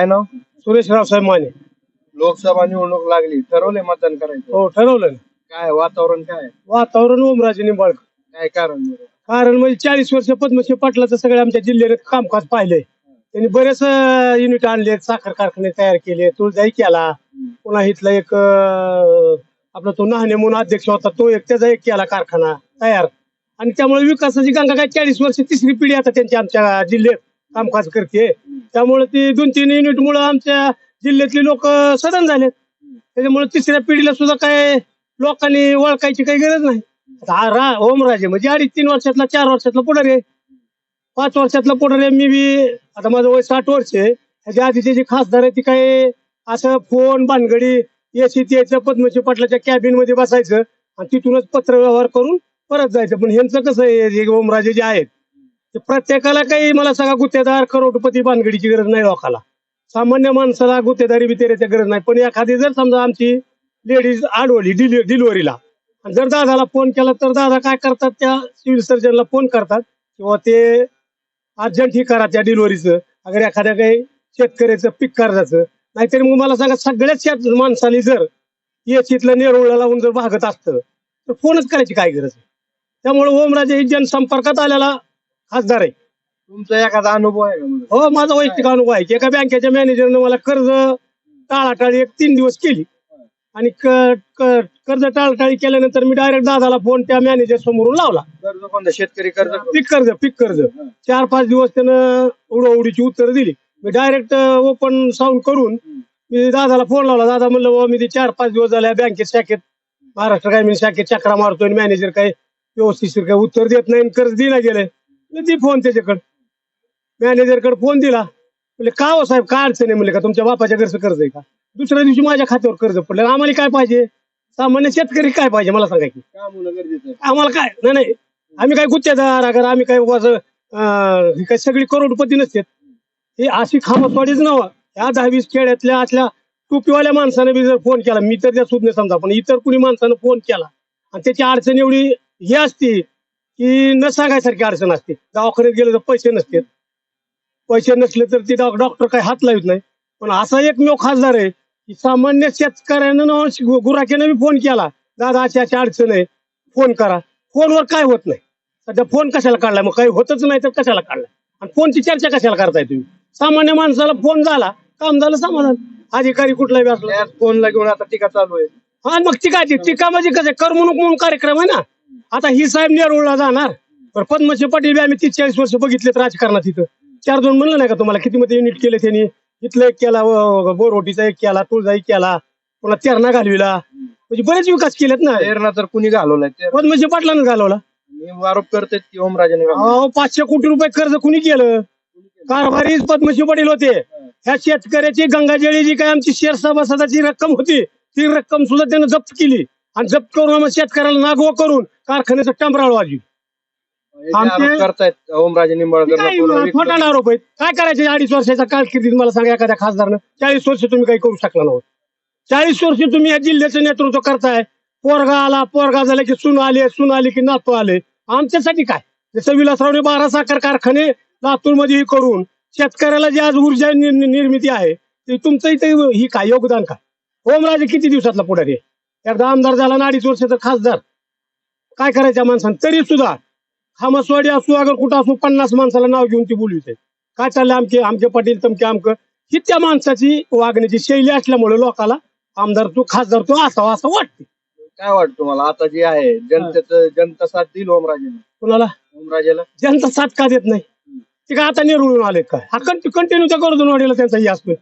काय नाव? सुरेश रावसाहेब माने लोकसभा निवडणूक लागली. ठरवले मतदान करायचं. हो ठरवलं ना. काय वातावरण काय? वातावरण ओमराजे निंबाळकर. काय कारण बरं? कारण म्हणजे चाळीस वर्ष पद्मश्री पाटलाचं सगळं आमच्या जिल्ह्याने कामकाज पाहिलंय. त्यांनी बरेच युनिट आणले साखर कारखाने तयार केले तुळजाई केला. पुन्हा इथला एक अं, आपला तो नाहने म्हणून अध्यक्ष होता तो एक त्याचा एक केला कारखाना तयार. आणि त्यामुळे विकासाची गंगा काय चाळीस वर्ष तिसरी पिढी आता त्यांची आमच्या जिल्ह्यात कामकाज करते त्यामुळे ती दोन तीन युनिट मुळे आमच्या जिल्ह्यातली लोक सदन झालेत. त्याच्यामुळे तिसऱ्या पिढीला सुद्धा काय लोकांनी ओळखायची काही गरज नाही. आता रा ओमराजे म्हणजे अडीच तीन वर्षातला चार वर्षातला पुढारी आहे. पाच वर्षातला पुढारी आहे. मी बी आता माझं वय साठ वर्ष आहे. त्याच्या आधीचे जे खासदार आहे ती काय असं फोन भानगडी एसी त्याचं पद्मश्री पाटलाच्या कॅबिनमध्ये बसायचं आणि तिथूनच पत्र व्यवहार करून परत जायचं. पण ह्यांचं कसं आहे ओमराजे जे आहेत ते प्रत्येकाला काही मला सगळा गुत्तेदार करोडपती भानगडीची गरज नाही लोकाला. सामान्य माणसाला गुत्तेदारी बितेऱ्याची गरज नाही. पण एखादी जर समजा आमची लेडीज आडवली डिलि डिलिव्हरीला आणि जर दादाला फोन केला तर दादा काय करतात? त्या सिव्हिल सर्जनला फोन करतात. किंवा ते अर्जंट ही करा त्या डिलिव्हरीचं अगर एखाद्या काही शेतकऱ्याचं पीक कर्जाचं. नाहीतरी मग मला सांगा सगळ्याच शेत माणसाने जर येशीतलं नेरुळला लावून जर भागत असतं तर फोनच करायची काय गरज? त्यामुळे ओमराजे हे जनसंपर्कात आलेला खासदार आहे. तुमचा एखादा अनुभव आहे का मला? हो माझा वैयक्तिक अनुभव आहे की एका बँकेच्या मॅनेजरनं मला कर्ज टाळाटाळी एक तीन दिवस केली. आणि क- क- कर्ज टाळाटाळी केल्यानंतर मी डायरेक्ट दादाला फोन त्या मॅनेजर समोरून लावला. कर्ज कोणतं? शेतकरी कर्ज पीक कर्ज पीक कर्ज. चार पाच दिवस त्यानं उडवडीची उत्तर दिली. मी डायरेक्ट ओपन साऊंड करून मी दादाला फोन लावला. दादा म्हणलं बाबा मी ते चार पाच दिवस झाल्या बँकेत शाखेत महाराष्ट्र ग्रामीण शाखेत चक्रा मारतोय मॅनेजर काही व्यवस्थित काही उत्तर देत नाही आणि कर्ज दिला गेलंय. दी फोन त्याच्याकडे. मॅनेजरकडे फोन दिला. म्हणजे का हो साहेब? काय अडचण आहे? म्हणले का तुमच्या बापाच्या घरचं कर्ज आहे का? दुसऱ्या दिवशी माझ्या खात्यावर कर्ज पडलं. आम्हाला काय पाहिजे? सामान्य शेतकरी काय पाहिजे? मला सांगा की. काम होणं गरजेचं आहे. आम्हाला काय? नाही नाही. आम्ही काय गुत्तेदार अगर आम्ही काय उगाच, अं, ही काय सगळी करोडपती नसतात. ही अशी खामसवाडीच नव्ह या दहावीस खेड्यातल्या असल्या टोपीवाल्या माणसाने बी जर फोन केला मी तर त्या सुज्ञ समजा पण इतर कुणी माणसानं फोन केला आणि त्याची अडचण एवढी ही असती की न सांगायसारखी अडचण असते. दवाखान्यात गेलं तर पैसे नसतात. पैसे नसले तर ते डॉक्टर काही हात लावत नाही. पण असा एकमेव खासदार आहे की सामान्य शेतकऱ्यानं गुराख्यानं बी फोन केला दादा अशी अशी अडचण आहे. फोन करा. फोनवर काय होत नाही. सध्या फोन कशाला काढलाय? मग काही होतच नाही तर कशाला काढलाय? आणि फोनची चर्चा कशाला करताय तुम्ही? सामान्य माणसाला फोन झाला काम झालं समाधान. अधिकारी कुठलाही बी असला. फोनला घेऊन आता टीका चालू आहे. हा मग टीकाची टीका म्हणजे कसं? करमणूक म्हणून कार्यक्रम आहे ना. आता ही साहेब नेरुळला जाणार. पण पद्मश्री पाटील बी आम्ही तीस चाळीस वर्ष बघितलेत राजकारणात इथं. चार दोन म्हणलं नाही का तुम्हाला? किती मध्ये युनिट केले त्यांनी? इथलं एक केला बोरवटीचा एक केला तुळजा एक केला पुन्हा तेरणा घालविला. म्हणजे बरेच विकास केलेत ना. प्रेरणा तर कुणी घालवलाय? ते पद्मश्री पाटलानं घालवला. मी आरोप करतेत की ओमराजेने. अहो पाचशे कोटी रुपये कर्ज कुणी केलं? कारभारी पद्मश्री पाटील होते. ह्या शेतकऱ्याची गंगाजळी जी काय आमची शेअर सभासदाची रक्कम होती ती रक्कम सुद्धा त्यानं जप्त केली. आणि जप्त करून मग शेतकऱ्याला नागवा करून कारखान्याचं टंबराळ वाजवी. हे जे आमचे- आरोप करतायत ओमराजे निंबाळकर खोटा आरोप आहेत? काय करायचे? अडीच वर्षाचा कारकिर्दीत मला सांगा एखाद्या खासदारनं. चाळीस वर्ष तुम्ही काही करू शकला नव्हतं चाळीस वर्ष तुम्ही या जिल्ह्याचं नेतृत्व करताय. पोरगा आला पोरगा झाला की सुन आले सुन आली की नातू आले. आमच्यासाठी काय? जसं विलासरावने बारा साखर कारखाने लातूरमध्ये करून शेतकऱ्याला जी आज ऊर्जा नि- नि- निर्मिती आहे ते तुमचं इथे ही काय? योगदान काय? ओमराजे किती दिवसातला पुढारी आहे? एकदा आमदार झाला ना अडीच वर्षाचा खासदार. काय करायच्या माणसानं? तरी सुद्धा खामसवाडी असू अगर कुठं असू पन्नास माणसाला नाव घेऊन ती बोलविते काय चाललंय आमके आमके पाटील तमके आमक? ही त्या माणसाची वागण्याची शैली असल्यामुळे लोकाला आमदार तू खासदार तू असावा असं वाटते काय वाटतं तुम्हाला? आता जे आहे जनतेचं जनता साथ देईल ओमराजेला कुणाला? ओमराजेला. जनता साथ का देत नाही? ते काय आता निरुळून आलेत काय? हा कंटिन्यू त्या कर्जनवाडीला त्यांचा हे असतोय.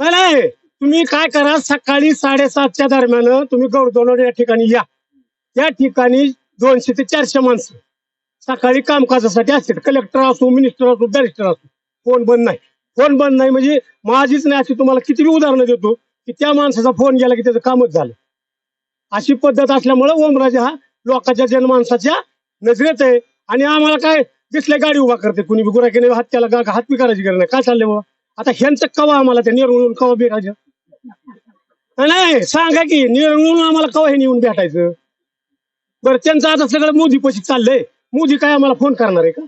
काय नाही तुम्ही काय करा सकाळी साडेसातच्या दरम्यान तुम्ही गौरदोनवाडी या ठिकाणी या. या ठिकाणी दोनशे ते चारशे माणसं. सकाळी कामकाजासाठी असतील. कलेक्टर असो मिनिस्टर असो बॅरिस्टर असो. फोन बंद नाही. फोन बंद नाही म्हणजे माझीच नाही अशी तुम्हाला कितीबी उदाहरणं देतो की त्या माणसाचा फोन गेला की त्याचं कामच झालं. अशी पद्धत असल्यामुळे ओमराजे हा लोकांच्या जनमानसाच्या नजरेत आहे. आणि आम्हाला काय दिसले गाडी उभा करते. कुणी बी गुराकीने हात त्याला गा- हात बी करायची गरज नाही. काय चाललंय बाबा आता ह्यांचं कवा आम्हाला ते निरळून कवा भेटायचं नाही सांगा की निरळून आम्हाला कवा हे येऊन भेटायचं? बरं त्यांचं आता सगळं मोदी पशी चाललंय. मोदी काय आम्हाला फोन करणार आहे का?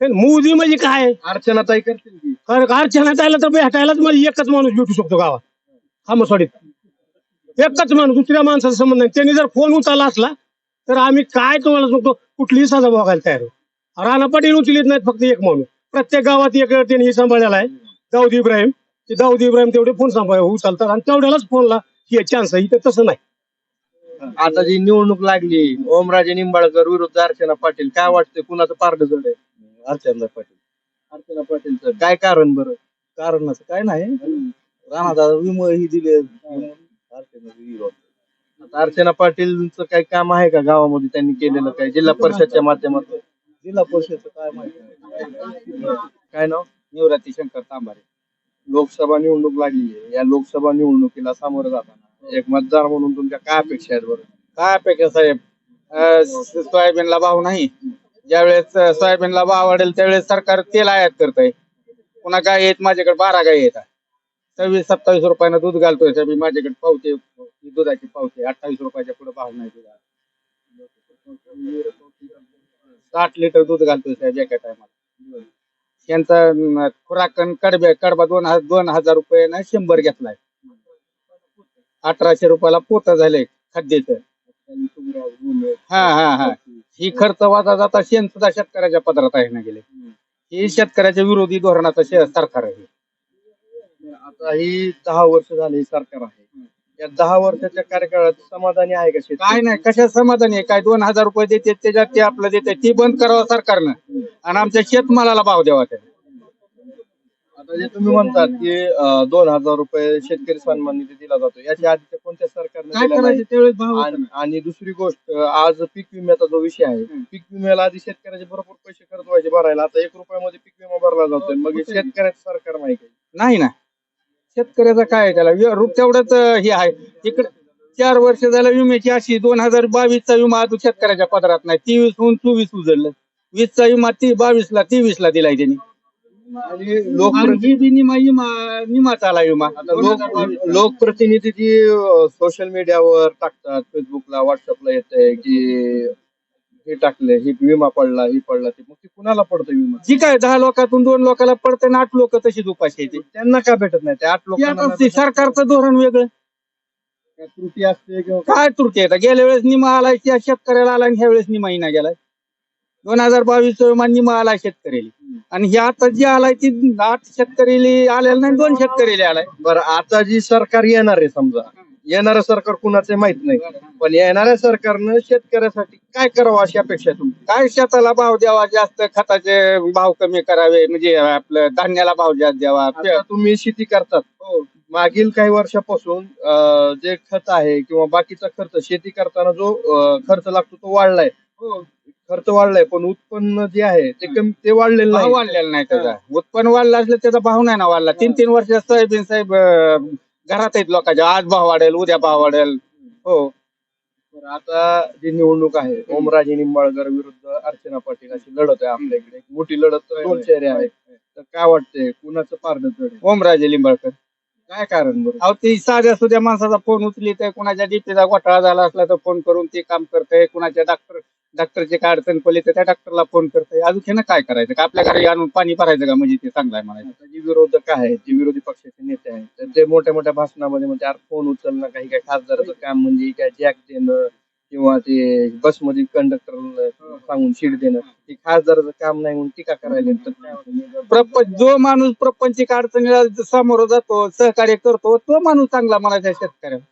मोदी म्हणजे काय? अर्चना ताई करतील अर्चना जायला तर भेटायलाच मला एकच माणूस भेटू शकतो गावात. खामसवाडीत एकच माणूस दुसऱ्या माणसाचा संबंध नाही. त्यांनी जर फोन उचलला असला तर आम्ही काय तुम्हाला सांगतो? कुठलीही सजा बघायला तयार. राणा पाटील उचलीत नाहीत फक्त एक माणूस. प्रत्येक गावात एक त्यांनी सांभाळलेला आहे. दाऊद इब्राहिम. ते दाऊद इब्राहिम तेवढे फोन सांभाळ उचलतात आणि तेवढ्यालाच फोनला हे चान्स आहे इथं तसं नाही. आता जी निवडणूक लागली ओमराजे निंबाळकर विरुद्ध अर्चना पाटील काय वाटतंय कुणाचं पारड जड आहे? अर्चना पाटील. अर्चना पाटीलचं काय कारण बरं? कारणाचं काय नाही. राणा विम ही दिले. आता अर्चना पाटीलचं काही काम आहे का गावामध्ये? त्यांनी केलेलं काय जिल्हा परिषदच्या माध्यमातून? जिल्हा परिषदचं काय माहिती काय नाव? निवृत्ती शंकर तांबारे. लोकसभा निवडणूक लागली आहे. या लोकसभा निवडणुकीला सामोरं जाताना एक मतदार म्हणून तुमच्या काय अपेक्षा आहेत बरं? काय अपेक्षा साहेब? अं, स- सोयाबीनला भाव नाही. ज्यावेळेस अं, सोयाबीनला भाव वाढेल त्यावेळेस सरकार तेल आयात करतंय. पुन्हा गाय येत माझ्याकडे बारा गाय आहेत. सव्वीस सत्तावीस रुपयानं दूध घालतोय साहेब. माझ्याकडे पावते दुधाची पावते. अठ्ठावीस रुपयाच्या पुढे भाव नाही तुझा. साठ लिटर दूध घालतोय साहेब एका टायमाला. त्यांचा खुराक कडबे कडबा दोन हजार दोन हजार रुपये ना शंभर घेतलाय. अठराशे रुपयाला पोत झाले खाद्याचं. हा हा हा. ही खर्च वाजा जाता शेण सुद्धा शेतकऱ्याच्या पदरात आहे ना गेले. हे शेतकऱ्याच्या विरोधी धोरणाचं शे- सरकार आहे. आता ही दहा वर्ष झाली सरकार आहे. या दहा वर्षाच्या कार्यकाळात समाधानी आहे का शेतकरी? काय नाही कशा समाधान आहे? काय दोन हजार रुपये देते त्याच्यात ते आपलं देते ती बंद करावं सरकारनं. आणि आमच्या शेतमालाला भाव द्यावा त्या आता जे तुम्ही म्हणतात की अं, दोन हजार रुपये शेतकरी सन्मान निधी दिला जातो याच्या आधी कोणत्या सरकारने काय दिला नाही? करायचं त्यावेळेस भाव होता आणि ना. आणि दुसरी गोष्ट आज पीक विम्याचा जो विषय आहे पीक विम्याला आधी शेतकऱ्याचे भरपूर पैसे खर्च व्हायचे भरायला. आता एक रुपयामध्ये पीक विमा भरला जातोय मग हे शेतकऱ्याचं सरकार काही नाही ना. शेतकऱ्याचं काय आहे त्याला? वि- रु- तेवढंच अं, हे आहे. इकडे चार वर्ष झालं विम्याची अशी दोन हजार बावीसचा विमा अजून शेतकऱ्याच्या पदरात नाही. तेवीस होऊन चोवीस उजळलं. वीसचा विमा ती बावीसला तेवीसला दिलाय त्यांनी. आणि लोक आणि ही बी निमा विमा निमाचा आला विमा. आता लोक लोकप्रतिनिधी जी सोशल मीडियावर टाकतात फेसबुकला व्हॉट्सअपला येते की हे टाकले हे विमा पडला हे पडला ते मग ते कुणाला पडतो विमा? जी काय दहा लोकातून दोन लोकांना पडते ना आठ लोक तशीच उपाशी येते त्यांना का भेटत नाही? ते आठ लोकांना ते सरकारचं धोरण वेगळं. काय त्रुटी असते किंवा काय? त्रुटी आहे? गेल्या वेळेस निमा आलाय त्या शेतकऱ्याला आला आणि ह्या वेळेस निमा ना गेलाय. दोन हजार बावीस विमा निमा आलाय शेतकऱ्याला. आणि हे आता जी आलाय ती आठ शेतकऱ्याला आलेला नाही दोन शेतकऱ्याला आलाय. बरं आता जी सरकार येणार आहे समजा येणारं सरकार कुणाचे माहीत नाही. पण येणाऱ्या सरकारनं शेतकऱ्यासाठी काय करावं अशी अपेक्षा आहे तुमची? काय शेताला भाव द्यावा? जास्त खताचे भाव कमी करावे. म्हणजे आपलं धान्याला भाव जास्त द्यावा. आता तुम्ही शेती करतात. मागील काही वर्षापासून अं, जे खत आहे किंवा बाकीचा खर्च शेती करताना जो अं, खर्च लागतो तो वाढलाय. खर्च वाढलाय पण उत्पन्न जे आहे ते कमी ते वाढलेलं भाव नाही. वाढलेला नाही त्याचा. उत्पन्न वाढलं असलं त्याचा भाव नाही ना वाढला. तीन तीन वर्ष सोयाबीन साहेब अं, घरात आहेत लोकांच्या आज भाव वाढेल उद्या भाव वाढेल. हो. तर आता जी निवडणूक आहे ओमराजे निंबाळकर विरुद्ध अर्चना पाटील अशी लढत आहे आपल्या इकडे. मोठी लढत दोन चेहरे आहे तर काय वाटतंय? कुणाचं पारड ओमराजे लिंबाळकर काय कारण बरं? अहो ती साध्या सुद्या माणसाचा फोन उचली तर कुणाच्या डीपीचा घोटाळा झाला असला तर फोन करून ते काम करतंय कुणाच्या डॉक्टर डॉक्टरची काय अडचण पडली तर त्या डॉक्टरला फोन करतंय. अजून हे ना काय करायचं? का आपल्या घरी आणून पाणी भरायचं का म्हणजे ते चांगलं आहे म्हणायचं? आता जे विरोधक आहेत जे विरोधी पक्षाचे नेते आहेत तर ते मोठ्या मोठ्या भाषणामध्ये म्हणजे फोन उचलणं काही काही खासदाराचं काम म्हणजे काय जॅक देणं किंवा ते बसमध्ये कंडक्टर सांगून शीट देणं हे खासदाराचं काम नाही म्हणून टीका करायला तर काय? प्रपंच जो माणूस प्रपंचिक अडचणीला सामोरं जातो सहकार्य करतो तो माणूस चांगला म्हणायचा शेतकऱ्याला.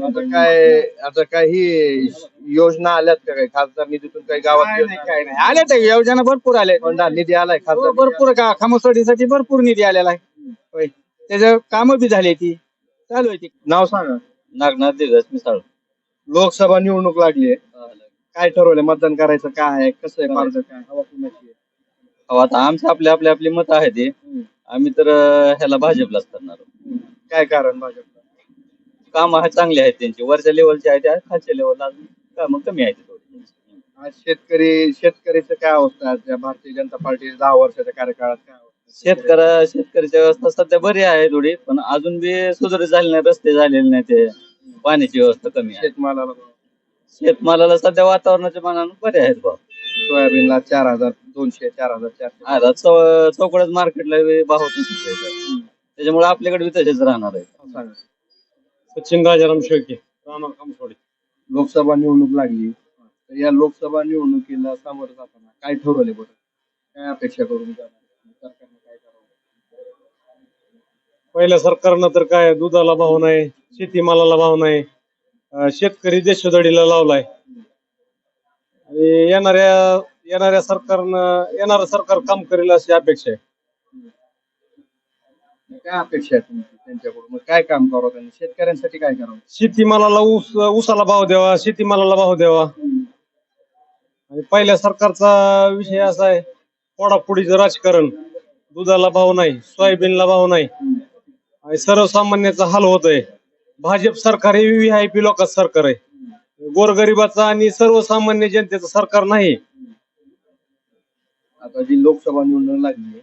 आता काय आता काही योजना आल्यात का काही? खासदार निधीतून काही गावात काय नाही काय नाही. आले ते योजना भरपूर आले योजना निधी आलाय हो, खासदार भरपूर का खामसवाडीसाठी भरपूर निधी आलेला आहे. होय. त्याचं कामं बी झाली ती. चालू आहे ती. नाव सांगा. नागनाथ दिवस मिसाळ लोकसभा निवडणूक लागली काय ठरवलंय? मतदान करायचं काय आहे? कसं आहे काय? हवा कुणाची आहे? अहो आता आमचे आपले आपले आपली मत आहे ते. आम्ही तर अं, ह्याला भाजपलाच करणार आहोत. काय कारण भाजपला काम आहे चांगले आहेत त्यांचे. वरच्या लेवलचे आहेत खालच्या लेवलला काम कमी आहेत थोडी. आज शेतकरी शेतकरीचं काय अवस्था आहे? त्या भारतीय जनता पार्टी दहा वर्षाच्या कार्यकाळात काय अवस्था आहे? शेतकऱ्या शेतकऱ्याची व्यवस्था सध्या बरी आहे थोडी पण अजून बी सुधारित झाले नाही रस्ते झालेले नाही ते. पाण्याची व्यवस्था कमी आहे. शेतमालाला शेतमालाला सध्या वातावरणाच्या मानानं बरे आहेत भाव. सोयाबीनला चार हजार दोनशे चार हजार चारशे आता चौ- चौकड्यात मार्केटला भाव त्याच्यामुळे आपल्याकडे बी तसेच राहणार आहे. सांगा. सचिन राजाराम शेळके राहणार खामसवाडी लोकसभा निवडणूक लागली. तर या लोकसभा निवडणुकीला सामोरं जाताना काय ठरवले बरं? काय अपेक्षा करून जाणार? सरकारनं काय करावं पहिल्या सरकारनं तर काय दुधाला भाव नाही. शेतीमालाला भाव नाही. अं, शेतकरी देशोधडीला लावलाय. आणि येणाऱ्या येणाऱ्या सरकारनं येणारं सरकार काम करेल अशी अपेक्षा आहे. काय अपेक्षा आहे तुमची त्यांच्याकडून? मग काय काम करावं त्यांनी? शेतकऱ्यांसाठी काय करावं? शेतीमालाला ऊस ऊसाला भाव द्यावा शेतीमालाला भाव द्यावा. आणि पहिल्या सरकारचा विषय असा आहे पोडापोडीचं राजकारण. दुधाला भाव नाही सोयाबीनला भाव नाही. आणि सर्वसामान्याचा हाल होत आहे भाजप सरकार हे व्ही आय पी लोकांचं सरकार आहे. गोरगरिबाचं आणि सर्वसामान्य जनतेचं सरकार नाही. आता जी लोकसभा निवडणूक लागली आहे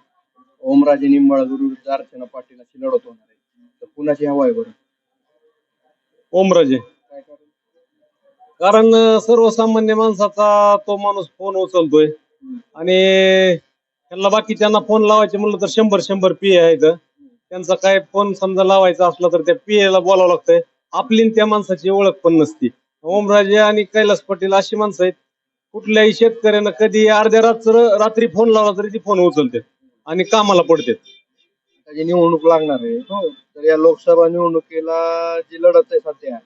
ओमराजे निंबाळकर विरुद्ध अर्चना पाटील अशी लढत होणार आहे. तर कुणाची हवा आहे बरं? ओमराजे. काय कारण? कारण अं, सर्वसामान्य माणसाचा तो माणूस फोन उचलतोय. आणि त्यांना बाकीच्यांना फोन लावायचे म्हणलं तर शंभर शंभर पी आहेत. त्यांचा काय फोन समजा लावायचा असला तर त्या पी ला बोलावं लागतंय. आपली आणि त्या माणसाची ओळख पण नसती. ओमराजे आणि कैलास पाटील अशी माणसं आहेत. कुठल्याही शेतकऱ्यानं कधी अर्ध्या रात्र रात्री फोन लावला तरी ती फोन उचलते आणि कामाला पडते जी निवडणूक लागणार आहे. तर या लोकसभा निवडणुकीला जी लढत आहे सध्या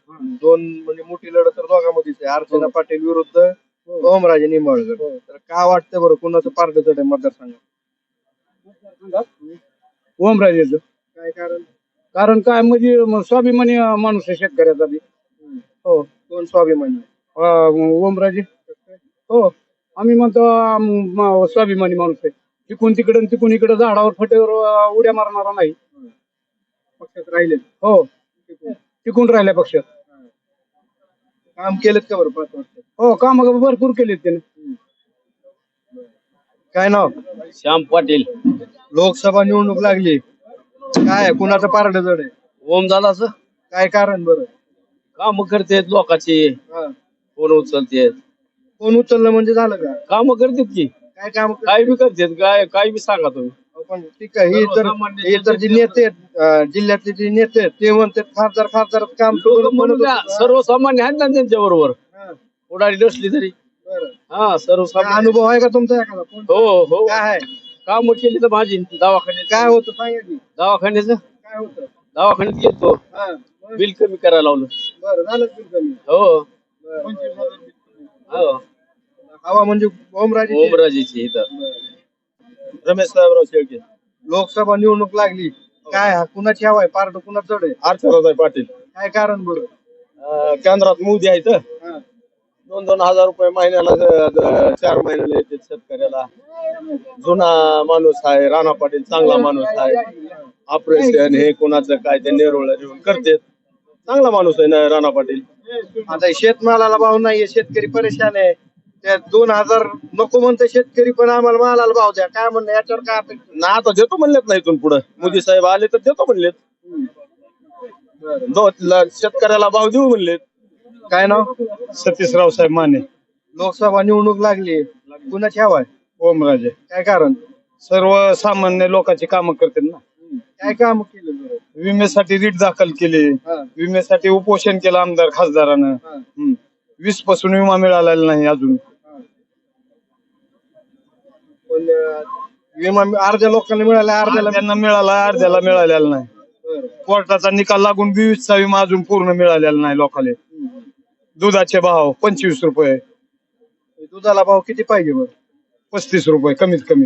दोन म्हणजे मोठी लढत तर दोघांमध्येच आहे. अर्चना पाटील विरुद्ध ओमराजे निंबाळकर. तर काय वाटतं बरं कुणाचं चढ आहे मतदारसंघात? ओमराजेचं. काय कारण? कारण काय म्हणजे म- स्वाभिमानी अं, माणूस आहे शेतकऱ्याचा बी. हो. कोण स्वाभिमानी? अं, ओमराजे. हो. आम्ही म्हणतो अं, म- स्वाभिमानी माणूस आहे. तिकून तिकडे आणि तिकून इकडे झाडावर फटेवर अं, उड्या मारणारा नाही. पक्षात राहिले हो. टिकून राहिल्या पक्षात. काम केलं का बरं पाच हो काम भरपूर केले त्याने. काय नाव? श्याम पाटील. लोकसभा निवडणूक लागली. काय आहे? कुणाचं पारड जड आहे? ओम दादाच काय कारण बरं? काम करतेत लोकांची. हा. फोन उचलतेत. कोण उचललं म्हणजे झालं का? काम करतेत की. काय काम काय बी करतेत काय काय बी सांगा तुम्ही. पण ठीक आहे. ही तर सर्वसामान्य हे तर जे नेते आहेत अं, जिल्ह्यातले जे नेते आहेत ते म्हणतात खासदार खासदार काम करून म्हणत होते. सर्वसामान्य आहेत ना त्यांच्या बरोबर हा, उडाडी नसली तरी. बरं. हा सर्वसामान्य. अनुभव आहे का तुमचा एखादा? कोण- हो हो. काय आहे? काम केली तर माझी दवाखान्यात. काय होतं सांगा की दवाखान्याचं? काय होतं? दवाखान्यात हा, बरं बिल कमी करायला लावलं. बरं, झालं कमी. हो. बरं. हो. हवा म्हणजे ओमराजे ओमराजेची इथं. रमेश साहेबराव शेळके. लोकसभा निवडणूक लागली. काय हा, कुणाची हवा आहे? पारड कुणाच जड आहे? अर्चनाताई पाटील. काय कारण बरं? केंद्रात मोदी आहेत. हा, दोन दोन हजार रुपये महिन्याला ज- ज- चार महिन्याला येते शेतकऱ्याला. जुना माणूस आहे राणा पाटील चांगला माणूस आहे. ऑपरेशन हे कोणाचं काय ते नेरोळा घेऊन करते. चांगला माणूस आहे ना राणा पाटील? आता शेतमालाला भाव नाहीये शेतकरी परेशान आहे. त्या दोन हजार नको म्हणते शेतकरी पण आम्हाला मालाला भाव द्या. काय म्हणणं याच्यावर काय अपेक्षा ना आता देतो म्हणलेत ना इथून पुढे. मोदी साहेब आले तर देतो म्हणलेत. दो- ल- शेतकऱ्याला भाव देऊ म्हणलेत. काय नाव? सतीशराव साहेब माने. लोकसभा निवडणूक लागली. कुणाची हवा आहे? ओमराजे. काय कारण? सर्वसामान्य लोकांची कामं करतात ना. काय काम केलं बरं? विम्यासाठी रीट दाखल केली. हा, विम्यासाठी उपोषण केलं आमदार खासदारानं. हा, हम्म. वीसपासून विमा मिळालेला नाही अजून. पण अं, विमा अर्ध्या लोकांना मिळाला अर्ध्याला अर्ध्याला मिळाला अर्ध्याला मिळालेला नाही. बरं. कोर्टाचा निकाल लागून वीसचा विमा अजून पूर्ण मिळालेला नाही लोकांना. दुधाचे भाव पंचवीस रुपये. दुधाला भाव किती पाहिजे बरं? पस्तीस रुपये कमीत कमी.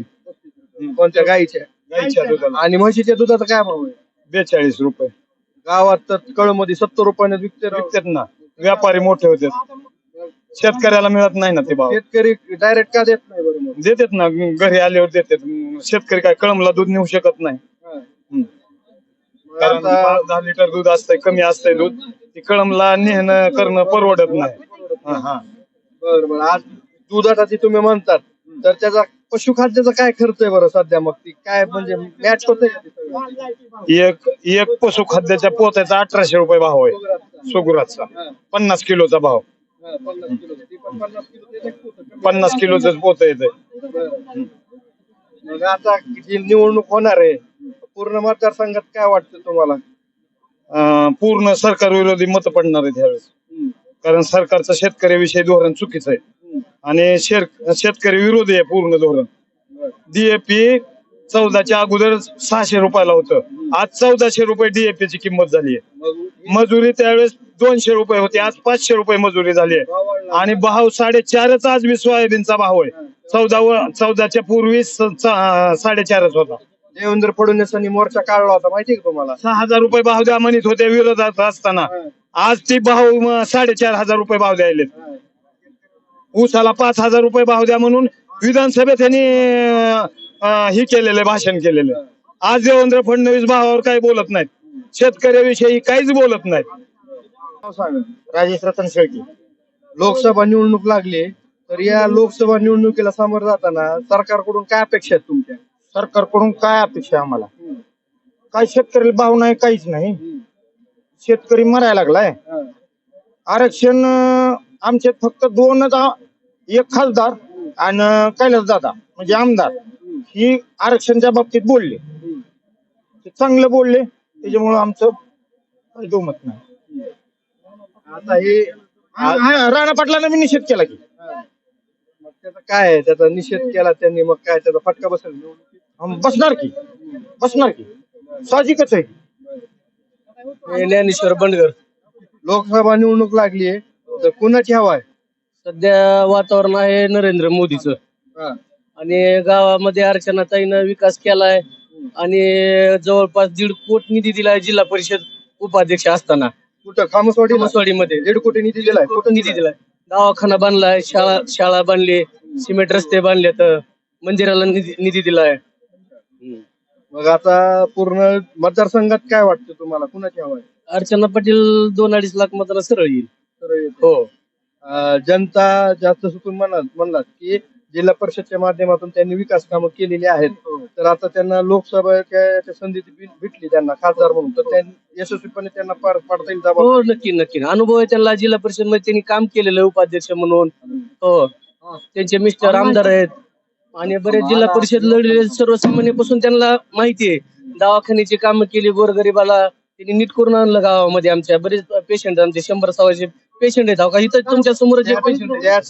कोणत्या गाईच्या? गाईच्या दुधाला. आणि म्हशीच्या दुधाचा काय भाव आहे? बेचाळीस रुपये. गावात तर कळमध्ये सत्तर रुपयाने विकते राव. विकतात ना. व्यापारी मोठे होते. शेतकऱ्याला मिळत नाही ना ते भाव. शेतकरी डायरेक्ट का देत नाही बरं मग? देतात ना घरी आल्यावर देतात. शेतकरी काय कळमला दूध नेऊ शकत नाही. हा. हम्म. मग कारण आता दहा लिटर दूध असतंय कमी असतंय दूध. ते कळमला नेहणं करणं परवडत नाही. हा, हा. बरं बरं. आज दुधासाठी तुम्ही म्हणतात तर त्याचा पशुखाद्याचा काय खर्च आहे बरं सध्या मग? ती काय म्हणजे मॅच ते सगळं? एक एक पशुखाद्याच्या पोत्याचा अठराशे रुपये भाव आहे. सुगुराचा. पन्नास किलोचा भाव. पन्नास ती ते किलोच पोत येते. मग आता जी निवडणूक होणार आहे पूर्ण मतदारसंघात काय वाटतं तुम्हाला? पूर्ण सरकार विरोधी मत पडणार आहेत ह्यावेळेस. हम्म. कारण सरकारचं शेतकऱ्याविषयी धोरण चुकीचं आहे. आणि शेर- शेतकरी विरोधी आहे पूर्ण धोरण. डीएपी चौदाच्या अगोदर सहाशे रुपयाला होतं. आज चौदाशे रुपये डीएपी ची किंमत झाली आहे. मजुरी? त्यावेळेस दोनशे रुपये होती. आज पाचशे रुपये मजुरी झाली आहे. आणि भाव साडेचारच आज बी सोयाबीनचा भाव आहे. चौदा व- चौदाच्या पूर्वी स- चा- साडेचारच होता. देवेंद्र फडणवीसांनी मोर्चा काढला होता माहिती आहे का तुम्हाला? सहा हजार रुपये भाव द्या म्हणत होते विरोधात असताना. आज ती भाव म, साडेचार हजार रुपये भाव द्यायले ऊसाला पाच हजार रुपये भाव द्या म्हणून विधानसभेत त्यांनी हे केलेलं भाषण केलेलं. आज देवेंद्र फडणवीस भावावर काही बोलत नाहीत. शेतकऱ्याविषयी काहीच बोलत नाहीत. नाव सांगा. राजेश रतन शेळके. लोकसभा निवडणूक लागली तर या लोकसभा निवडणुकीला सामोरं जाताना सरकारकडून काय अपेक्षा आहेत तुमच्या? सरकारकडून काय अपेक्षा आहे आम्हाला? काय शेतकऱ्याला भाव नाही काहीच नाही. शेतकरी मरायला लागलाय. आरक्षण अं, आमच्यात फक्त दोनच आ- एक खासदार आणि कैलास दादा म्हणजे आमदार. ही आरक्षणच्या बाबतीत बोलले. ते चांगलं बोलले. त्याच्यामुळं आमचं काही दुमत नाही. आता हे हा- हा, राणा पाटलांना मी निषेध केला की. मग त्याचा काय आहे? त्याचा निषेध केला त्यांनी मग काय त्याचा फटका बसेल? निवडणुकीत? बसणार की? बसणार की? साहजिकच आहे ज्ञानेश्वर बंडगर. लोकसभा निवडणूक लागली तर कुणाची हवा आहे? सध्या वातावरण आहे नरेंद्र मोदीचं. हा. आणि गावामध्ये अर्चनाताईनं विकास केलाय आणि जवळपास दीड कोटी निधी दिलाय जिल्हा परिषद उपाध्यक्ष असताना. कुठं? खामसवाडी मसवाडीमध्ये दीड कोटी निधी दिलाय. कोटी निधी दिलाय. दवाखाना बांधलाय शाळा शाळा बांधली सिमेंट रस्ते बांधले तर मंदिराला निधी निधी दिलाय. मग आता पूर्ण मतदारसंघात काय वाटतं तुम्हाला? कुणाची हवा आहे? अर्चना पाटील दोन अडीच लाख मतांना सरळ येईल. तर हो. अं, जनता जास्त सुटून म्हणत म्हणलात की जिल्हा परिषदच्या माध्यमातून त्यांनी विकास कामं केलेली आहेत. तर आता त्यांना याच्या संधी भेटली त्यांना खासदार म्हणून. तर त्यांनी यशस्वीपणे त्यांना पार पाडता येईल हो नक्की नक्की. अनुभव आहे त्यांना जिल्हा परिषदमध्ये त्यांनी काम केलेलं आहे उपाध्यक्ष म्हणून. हो. त्यांचे मिस्टर आमदार आहेत. आणि बरेच जिल्हा परिषद लढलेले सर्वसामान्यपासून त्यांना माहिती आहे. दवाखान्याची कामं केली गोरगरिबाला त्यांनी नीट करून आणलं गावामध्ये आमच्या. बरेच पेशंट आमचे शंभर सव्वाशे पेशंट आहेत. का इथं तुमच्यासमोर जे पेशंट त्याच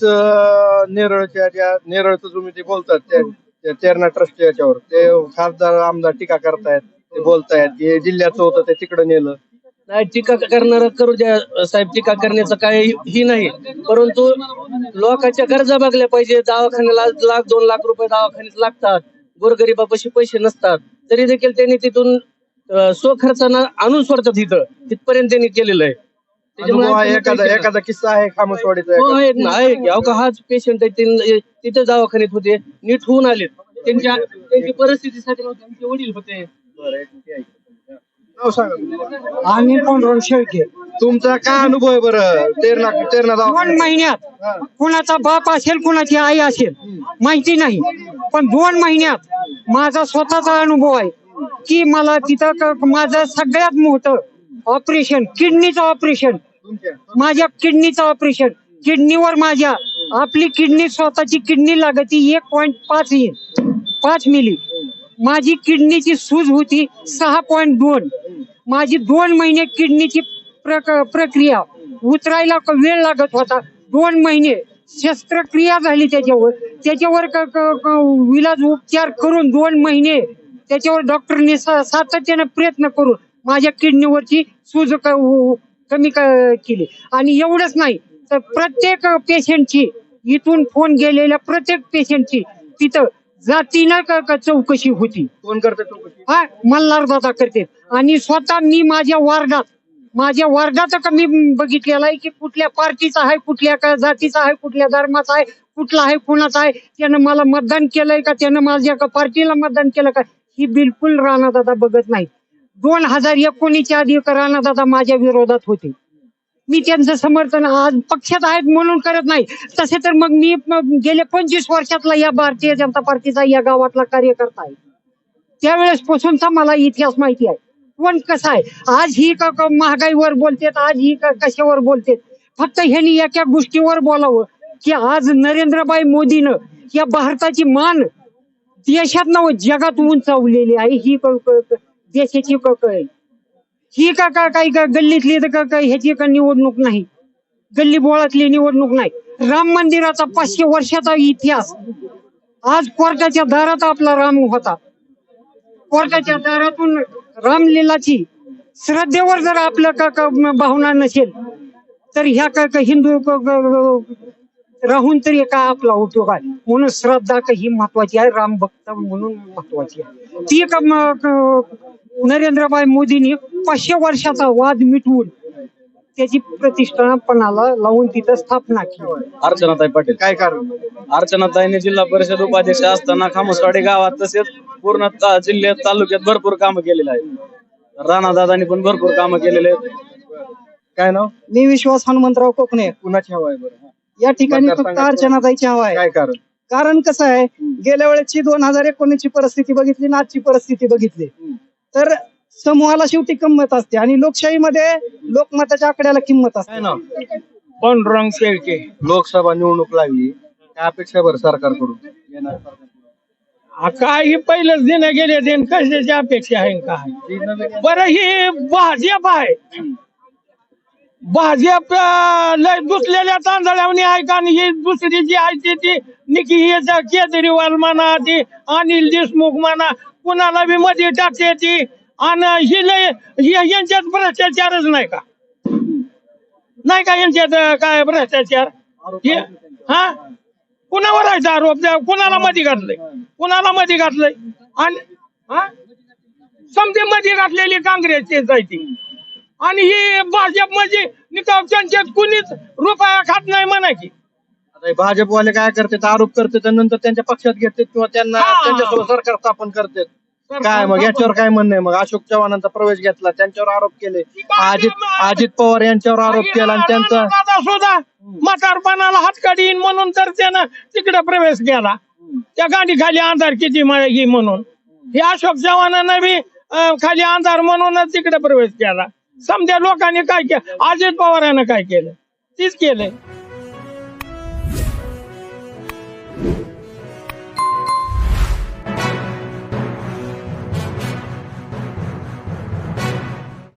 नेरळच्या ज्या नेरळचं तुम्ही ते बोलतात त्या तेरणा ट्रस्ट याच्यावर. ते खासदार आमदार टीका करतायत ते बोलतायत की जिल्ह्याचं होतं ते तिकडे नेलं. नाही टीका करणार करू द्या. साहेब टीका करण्याचं काय ही नाही. परंतु लोकांच्या गरजा बघल्या पाहिजे. दवाखान्याला लाख दोन लाख रुपये दवाखान्यात लागतात. गोरगरिबापाशी पैसे नसतात. तरी देखील त्यांनी तिथून स्वखर्चानं आणून सोडतात इथं. तिथपर्यंत त्यांनी केलेलं आहे. एखादा काही एखादा किस्सा आहे खामसवाडीचा हो हाच पेशंट आहे तिथे दवाखान्यात होते. नीट होऊन आलेत. त्यांच्या त्यांची परिस्थितीसाठी आमचे वडील होते बरं, एक मिनिट ऐक. नाव सांगा. तुमचं. आम्ही पांडुरंग शेळके. तुमचा काय अनुभव आहे बरं? तेरणा तेरणा दोन दवाखान्यात? महिन्यात. कुणाचा बाप असेल कुणाची आई असेल माहिती नाही. पण दोन महिन्यात माझा स्वतःचा अनुभव आहे की मला तिथं क- माझं सगळ्यात मोठं ऑपरेशन किडनीचं ऑपरेशन तुमच्या. माझ्या किडनीचं ऑपरेशन किडनीवर माझ्या आपली किडनी स्वतःची किडनी लागती एक पॉइंट पाच पाच मिली माझी किडनीची सूज होती सहा पॉइंट दोन. माझी दोन महिने किडनीची प्रक प्रक्रिया उतरायला वेळ लागत होता. दोन महिने शस्त्रक्रिया झाली त्याच्यावर. त्याच्यावर क- विलाज उपचार करून दोन महिने त्याच्यावर डॉक्टरने सा- सातत्याने प्रयत्न करून माझ्या किडनीवरची सूज क- उ- कमी क- केली. आणि एवढंच नाही तर प्रत्येक पेशंटची इथून फोन गेलेल्या प्रत्येक पेशंटची तिथं जातीनं क- क- चौकशी होती. कोण करते चौकशी? हा मल्हार दादा करते. आणि स्वतः मी माझ्या वार्डात माझ्या वार्डात का मी बघितलेला आहे की कुठल्या पार्टीचा आहे कुठल्या का जातीचा आहे कुठल्या धर्माचा आहे कुठला आहे कुणाचा आहे त्यानं मला मतदान केलंय का त्यानं माझ्या का पार्टीला मतदान केलं का ही बिलकुल राणादादा बघत नाही. दोन हजार एकोणीसच्या आधी का राणादादा माझ्या विरोधात होते. मी त्यांचं समर्थन आज पक्षात आहेत म्हणून करत नाही. तसे तर मग मी गेल्या गेले पंचवीस वर्षातला या भारतीय जनता पार्टीचा या गावातला कार्यकर्ता आहे. त्यावेळेस पासूनचा मला इतिहास माहिती आहे. पण कसं आहे आज ही का महागाईवर बोलतेत आज ही का कशावर बोलतेत? फक्त ह्यांनी एका गोष्टीवर बोलावं की आज नरेंद्रभाई मोदीनं या भारताची मान देशात नव जगात उंचावलेली आहे. ही क- देशाची कळ ही का का काही का गल्लीतली तर का काही ह्याची का निवडणूक नाही? गल्ली बोळातली निवडणूक नाही. राम मंदिराचा पाचशे वर्षाचा इतिहास. आज कोर्टाच्या दारात आपला राम होता. कोर्टाच्या दारातून रामलीलाची श्रद्धेवर जर आपलं का का भावना नसेल तर ह्या का का हिंदू राहून तरी का आपला उपयोग आहे? म्हणून श्रद्धा का ही महत्वाची आहे राम भक्त म्हणून महत्वाची आहे. ती का नरेंद्रभाई मोदींनी पाचशे वर्षाचा वाद मिटवून त्याची प्रतिष्ठापनाला लावून तिथं स्थापना केली. अर्चनाताई पाटील. काय कारण? अर्चनाताईने जिल्हा परिषद उपाध्यक्ष असताना खामसवाडी गावात तसेच पूर्ण ता- जिल्ह्यात तालुक्यात भरपूर कामं केलेली आहेत. राणादादांनी पण भरपूर कामं केलेले आहेत. काय नाव? मी विश्वास हनुमंतराव कोकणे. कुणाची हवा आहे बरं? या ठिकाणी फक्त मतदारसंघात अर्चनाताईची हवा आहे. काय कारण? कारण कसं आहे गेल्या वेळेची दोन हजार एकोणीसची परिस्थिती बघितली आणि आजची परिस्थिती बघितली. तर समूहाला शेवटी किंमत असते आणि लोकशाहीमध्ये लोकमताच्या आकड्याला किंमत असते. काय नाव? पांडुरंग शेळके लोकसभा निवडणूक लागली. काय अपेक्षा बरं सरकारकडून? येणार सरकारकडून. काही पहिलेच देणं गेले देण कशाची अपेक्षा आहे काय? जी नवीन बरं ही भाजप आहे. भाजप अं, लय दुसलेल्या तांदळावणी आहे का आणि ही दुसरी जी आहे ती ती निकी हे केजरीवाल म्हणा ती अनिल देशमुख म्हणा कुणाला बी मध्ये टाकते ती आणि ही लय यांच्यात भ्रष्टाचारच नाही का? नाही का यांच्यात काय भ्रष्टाचार? हे- हा? कुणावर आहे आरोप कुणाला मध्ये घातलंय? कुणाला मध्ये घातलंय? आणि हा? समजे मध्ये घातलेली काँग्रेसचीच आहे आणि ही भाजप म्हणजे निकाल त्यांच्यात कुणीच रुपया खात नाही म्हणा की आता हे भाजपवाले काय करतात आरोप करतात आणि नंतर त्यांच्या पक्षात घेतात किंवा त्यांना हा. त्यांच्यासोबत सरकार स्थापन करतात. काय मग याच्यावर काय म्हणणं आहे मग? अशोक चव्हाणांचा प्रवेश घेतला त्यांच्यावर आरोप केले. अजित अजित पवार यांच्यावर आरोप केला आणि त्यांचा दादा सुद्धा. म्हातारपणाला हात काढीन म्हणून तर त्यानं तिकडे प्रवेश केला. त्या गाडी खाली अंधार किती म- ही म्हणून. हे अशोक चव्हाणानं बी अं, खाली अंधार म्हणूनच तिकडे प्रवेश केला. समजा लोकांनी काय केलं अजित पवारानं काय केलं? तीच केलंय